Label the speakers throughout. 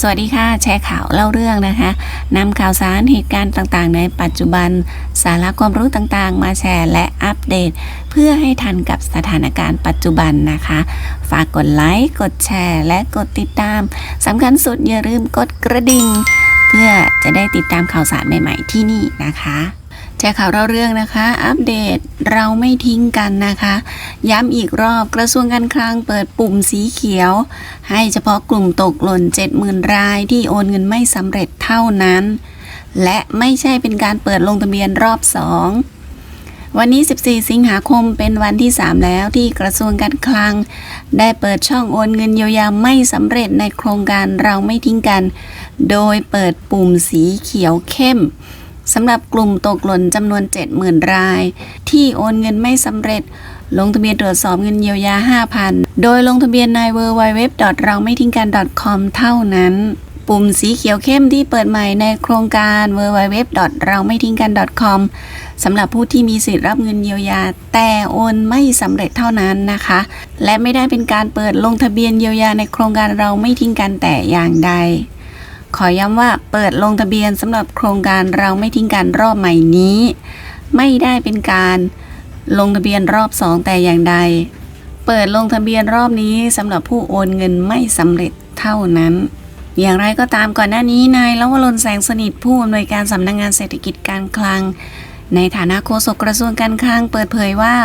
Speaker 1: สวัสดีค่ะ แชร์ข่าวเล่าเรื่องนะคะนำข่าวสารเหตุการณ์ต่างๆ ในปัจจุบัน สาระความรู้ต่างๆ มาแชร์และอัปเดต เพื่อให้ทันกับสถานการณ์ปัจจุบันนะคะ ฝากกดไลค์กดแชร์ และกดติดตามสำคัญสุดอย่าลืมกดกระดิ่ง เพื่อจะได้ติดตามข่าวสารใหม่ ๆ ที่นี่นะคะ ชร์ข่าวเล่าเรื่องนะคะ อัปเดตเราไม่ทิ้งกันนะคะ ย้ำอีกรอบกระทรวงการคลังเปิดปุ่มสีเขียว ให้เฉพาะกลุ่มตกหล่น 70,000 รายที่โอนเงินไม่สำเร็จเท่านั้น และไม่ใช่เป็นการเปิดลงทะเบียนรอบ2วันนี้ 14 สิงหาคมเป็นวันที่ 3 แล้วที่กระทรวงการคลัง ได้เปิดช่องโอนเงินเยียวยาไม่สำเร็จในโครงการเราไม่ทิ้งกัน โดยเปิดปุ่มสีเขียวเข้ม สำหรับกลุ่มตกหล่นจำนวน 70,000 ราย ที่โอนเงินไม่สำเร็จ ลงทะเบียนตรวจสอบเงินเยียวยา 5,000 โดยลงทะเบียนใน w w w เราไม่ทิ้งกัน .com เท่านั้น ปุ่มสีเขียวเข้มที่เปิดใหม่ในโครงการ w w w เราไม่ทิ้งกัน .com สำหรับผู้ที่มีสิทธิ์รับเงินเยียวยา แต่โอนไม่สำเร็จเท่านั้นนะคะ และไม่ได้เป็นการเปิดลงทะเบียนเยียวยาในโครงการเราไม่ทิ้งกันแต่อย่างใด ขอย้ำว่าเปิดลงทะเบียนสำหรับโครงการเราไม่ทิ้งกันรอบใหม่นี้ ไม่ได้เป็นการลงทะเบียนรอบสองแต่อย่างใด เปิดลงทะเบียนรอบนี้สำหรับผู้โอนเงินไม่สำเร็จเท่านั้น อย่างไรก็ตามก่อนหน้านี้นายลวรนแสงสนิทผู้อำนวยการสำนักงงานเศรษฐกิจการคลัง ในฐานะโฆษกกระทรวงการคลังเปิดเผยว่า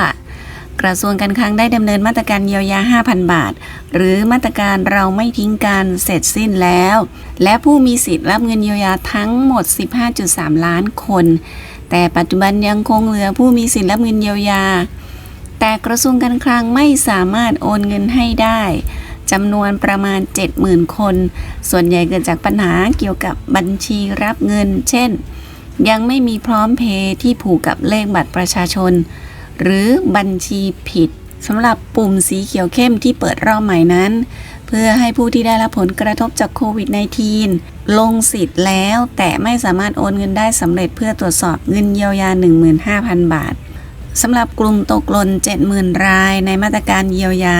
Speaker 1: กระทรวงการคลังได้ดำเนินมาตรการเยียวยา 5,000 บาท หรือมาตรการเราไม่ทิ้งกันเสร็จสิ้นแล้ว และผู้มีสิทธิ์รับเงินเยียวยาทั้งหมด 15.3 ล้านคน แต่ปัจจุบันยังคงเหลือผู้มีสิทธิ์รับเงินเยียวยา แต่กระทรวงการคลังไม่สามารถโอนเงินให้ได้จำนวนประมาณ 70,000 คน ส่วนใหญ่เกิดจากปัญหาเกี่ยวกับบัญชีรับเงิน เช่น ยังไม่มีพร้อมเพย์ที่ผูกกับเลขบัตรประชาชน หรือบัญชีผิดสำหรับปุ่มสีเขียวเข้มที่เปิดรอบใหม่นั้น เพื่อให้ผู้ที่ได้รับผลกระทบจากโควิด -19 ลงสิทธิ์แล้วแต่ไม่สามารถโอนเงินได้สำเร็จเพื่อตรวจสอบเงินเยียวยา 15,000 บาทสำหรับกลุ่มตกหล่น70,000 รายในมาตรการเยียวยา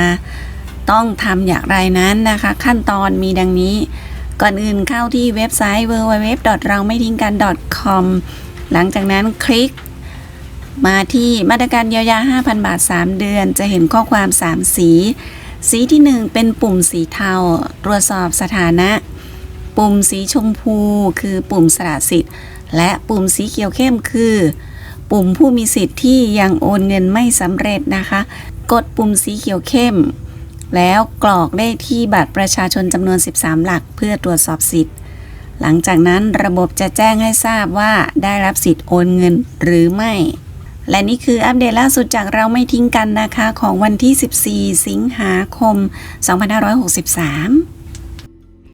Speaker 1: ต้องทำอย่างไรนั้นนะคะ ขั้นตอนมีดังนี้ ก่อนอื่นเข้าที่เว็บไซต์ www เราไม่ทิ้งกัน .com หลังจากนั้นคลิก มาที่มาตรการเยียวยา 5,000 บาท 3 เดือน จะเห็นข้อความ 3 สี สีที่ 1 เป็นปุ่มสีเทา ตรวจสอบสถานะ ปุ่มสีชมพู คือปุ่มสละสิทธิ์ และปุ่มสีเขียวเข้มคือ ปุ่มผู้มีสิทธิ์ที่ยังโอนเงินไม่สำเร็จนะคะ กดปุ่มสีเขียวเข้ม แล้วกรอกได้ที่บัตรประชาชนจำนวน 13 หลัก เพื่อตรวจสอบสิทธิ์หลังจากนั้นระบบจะแจ้งให้ทราบว่าได้รับสิทธิ์โอนเงินหรือไม่ และนี่คืออัปเดตล่าสุดจากเราไม่ทิ้งกันนะคะ ของวันที่ 14 สิงหาคม 2563